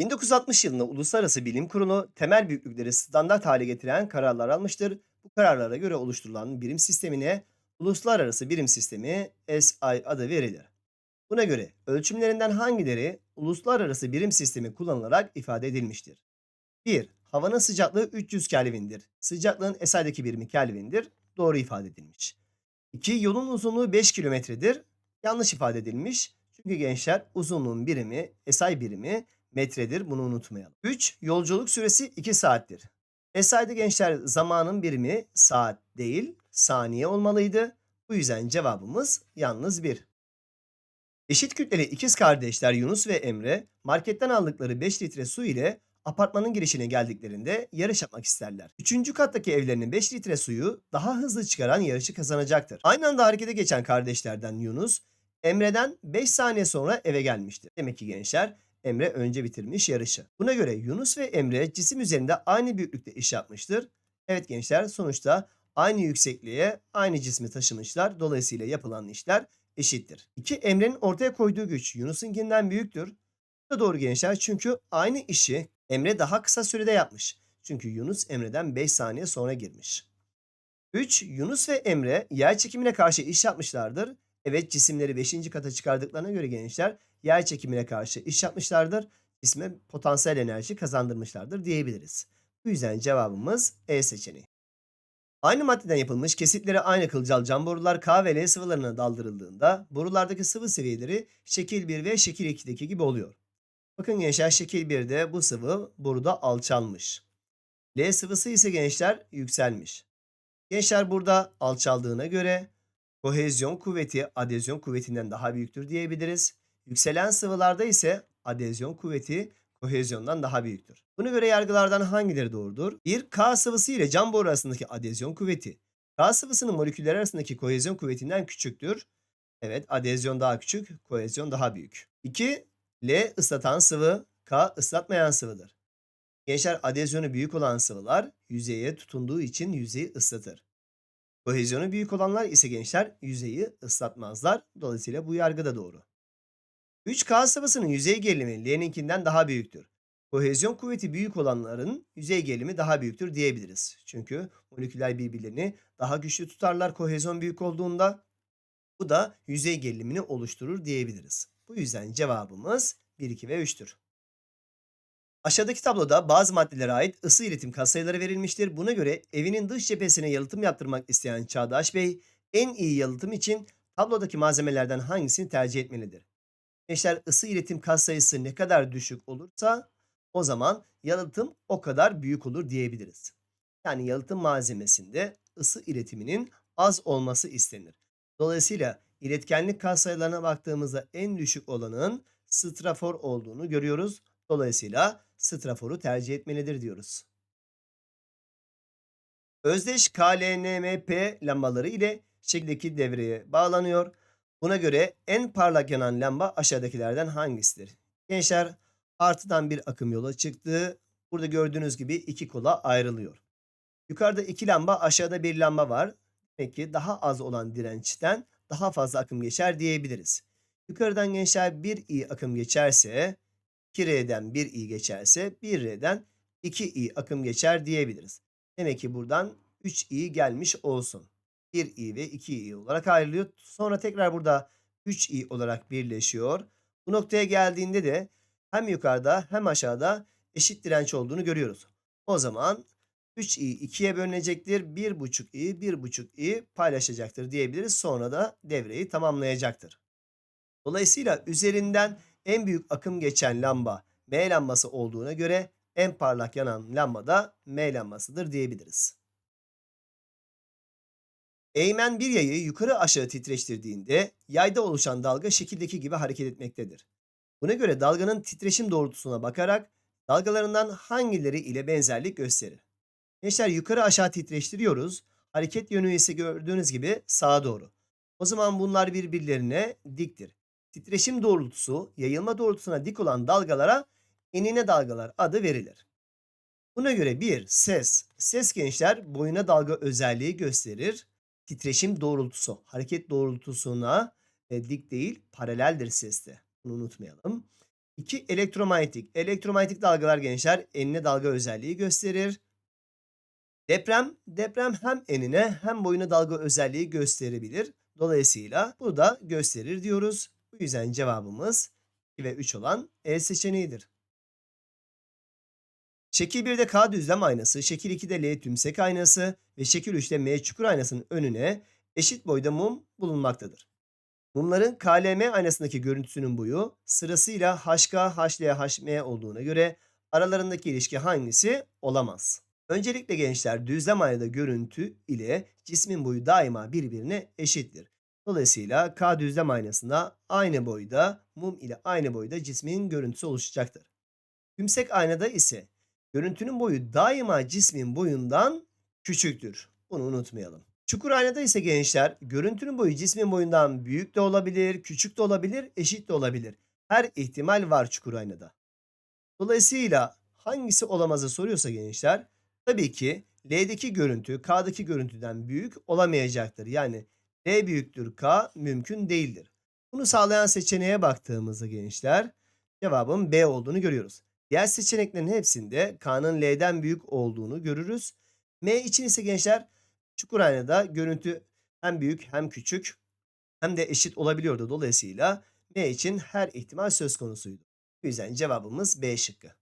1960 yılında Uluslararası Bilim Kurulu temel büyüklükleri standart hale getiren kararlar almıştır. Bu kararlara göre oluşturulan birim sistemine Uluslararası Birim Sistemi SI adı verilir. Buna göre ölçümlerinden hangileri uluslararası birim sistemi kullanılarak ifade edilmiştir? 1. Havanın sıcaklığı 300 Kelvin'dir. Sıcaklığın SI'deki birimi Kelvin'dir. Doğru ifade edilmiş. 2. Yolun uzunluğu 5 kilometredir. Yanlış ifade edilmiş. Çünkü gençler uzunluğun birimi, SI birimi metredir. Bunu unutmayalım. 3. Yolculuk süresi 2 saattir. SI'de gençler zamanın birimi saat değil, saniye olmalıydı. Bu yüzden cevabımız yalnız 1. Eşit kütleli ikiz kardeşler Yunus ve Emre marketten aldıkları 5 litre su ile apartmanın girişine geldiklerinde yarış yapmak isterler. Üçüncü kattaki evlerinin 5 litre suyu daha hızlı çıkaran yarışı kazanacaktır. Aynı anda harekete geçen kardeşlerden Yunus, Emre'den 5 saniye sonra eve gelmiştir. Demek ki gençler Emre önce bitirmiş yarışı. Buna göre Yunus ve Emre cisim üzerinde aynı büyüklükte iş yapmıştır. Evet gençler sonuçta aynı yüksekliğe aynı cismi taşımışlar. Dolayısıyla yapılan işler eşittir. 2. Emre'nin ortaya koyduğu güç Yunus'unkinden büyüktür. Bu da doğru gençler çünkü aynı işi Emre daha kısa sürede yapmış. Çünkü Yunus Emre'den 5 saniye sonra girmiş. 3. Yunus ve Emre yer çekimine karşı iş yapmışlardır. Evet cisimleri 5. kata çıkardıklarına göre gençler yer çekimine karşı iş yapmışlardır. Cisme potansiyel enerji kazandırmışlardır diyebiliriz. Bu yüzden cevabımız E seçeneği. Aynı maddeden yapılmış kesitleri aynı kılcal cam borular K ve L sıvılarına daldırıldığında borulardaki sıvı seviyeleri şekil 1 ve şekil 2'deki gibi oluyor. Bakın gençler şekil 1'de bu sıvı boruda alçalmış. L sıvısı ise gençler yükselmiş. Gençler burada alçaldığına göre kohezyon kuvveti adezyon kuvvetinden daha büyüktür diyebiliriz. Yükselen sıvılarda ise adezyon kuvveti kohezyondan daha büyüktür. Buna göre yargılardan hangileri doğrudur? 1. K sıvısı ile cam boru arasındaki adezyon kuvveti. K sıvısının moleküller arasındaki kohezyon kuvvetinden küçüktür. Evet adezyon daha küçük, kohezyon daha büyük. 2. L ıslatan sıvı, K ıslatmayan sıvıdır. Gençler adezyonu büyük olan sıvılar yüzeye tutunduğu için yüzeyi ıslatır. Kohezyonu büyük olanlar ise gençler yüzeyi ıslatmazlar. Dolayısıyla bu yargı da doğru. 3K sıvısının yüzey gerilimi L'ninkinden daha büyüktür. Kohezyon kuvveti büyük olanların yüzey gerilimi daha büyüktür diyebiliriz. Çünkü moleküller birbirlerini daha güçlü tutarlar kohezyon büyük olduğunda. Bu da yüzey gerilimini oluşturur diyebiliriz. Bu yüzden cevabımız 1, 2 ve 3'tür. Aşağıdaki tabloda bazı maddelere ait ısı iletim katsayıları verilmiştir. Buna göre evinin dış cephesine yalıtım yaptırmak isteyen Çağdaş Bey en iyi yalıtım için tablodaki malzemelerden hangisini tercih etmelidir? Gençler ısı iletim katsayısı ne kadar düşük olursa o zaman yalıtım o kadar büyük olur diyebiliriz. Yani yalıtım malzemesinde ısı iletiminin az olması istenir. Dolayısıyla iletkenlik katsayılarına baktığımızda en düşük olanın strafor olduğunu görüyoruz. Dolayısıyla straforu tercih etmelidir diyoruz. Özdeş KLNMP lambaları ile şekildeki devreye bağlanıyor. Buna göre en parlak yanan lamba aşağıdakilerden hangisidir? Gençler artıdan bir akım yola çıktı. Burada gördüğünüz gibi iki kola ayrılıyor. Yukarıda iki lamba aşağıda bir lamba var. Demek ki daha az olan dirençten daha fazla akım geçer diyebiliriz. Yukarıdan gençler 1 i akım geçerse 2R'den 1 i geçerse 1R'den 2 i akım geçer diyebiliriz. Demek ki buradan 3 i gelmiş olsun. 1i ve 2i olarak ayrılıyor. Sonra tekrar burada 3i olarak birleşiyor. Bu noktaya geldiğinde de hem yukarıda hem aşağıda eşit direnç olduğunu görüyoruz. O zaman 3i 2'ye bölünecektir. 1,5i 1,5i paylaşacaktır diyebiliriz. Sonra da devreyi tamamlayacaktır. Dolayısıyla üzerinden en büyük akım geçen lamba M lambası olduğuna göre en parlak yanan lamba da M lambasıdır diyebiliriz. Eğmen bir yayı yukarı aşağı titreştirdiğinde yayda oluşan dalga şekildeki gibi hareket etmektedir. Buna göre dalganın titreşim doğrultusuna bakarak dalgalarından hangileri ile benzerlik gösterir? Gençler yukarı aşağı titreştiriyoruz. Hareket yönü ise gördüğünüz gibi sağa doğru. O zaman bunlar birbirlerine diktir. Titreşim doğrultusu yayılma doğrultusuna dik olan dalgalara enine dalgalar adı verilir. Buna göre bir ses. Ses gençler boyuna dalga özelliği gösterir. Titreşim doğrultusu hareket doğrultusuna e, dik değil paraleldir seste. Bunu unutmayalım. 2 elektromanyetik. Elektromanyetik dalgalar gençler enine dalga özelliği gösterir. Deprem, deprem hem enine hem boyuna dalga özelliği gösterebilir. Dolayısıyla bu da gösterir diyoruz. Bu yüzden cevabımız 2 ve 3 olan E seçeneğidir. Şekil 1'de K düzlem aynası, şekil 2'de L tümsek aynası ve şekil 3'te M çukur aynasının önüne eşit boyda mum bulunmaktadır. Mumların KLM aynasındaki görüntüsünün boyu sırasıyla HK, HL, HM olduğuna göre aralarındaki ilişki hangisi olamaz? Öncelikle gençler düzlem aynada görüntü ile cismin boyu daima birbirine eşittir. Dolayısıyla K düzlem aynasında aynı boyda mum ile aynı boyda cismin görüntüsü oluşacaktır. Tümsek aynada ise görüntünün boyu daima cismin boyundan küçüktür. Bunu unutmayalım. Çukur aynada ise gençler görüntünün boyu cismin boyundan büyük de olabilir, küçük de olabilir, eşit de olabilir. Her ihtimal var çukur aynada. Dolayısıyla hangisi olamazı soruyorsa gençler tabii ki L'deki görüntü K'daki görüntüden büyük olamayacaktır. Yani L büyüktür K mümkün değildir. Bunu sağlayan seçeneğe baktığımızda gençler cevabın B olduğunu görüyoruz. Diğer seçeneklerin hepsinde K'nın L'den büyük olduğunu görürüz. M için ise gençler çukur aynada görüntü hem büyük hem küçük hem de eşit olabiliyordu. Dolayısıyla M için her ihtimal söz konusuydu. Bu yüzden cevabımız B şıkkı.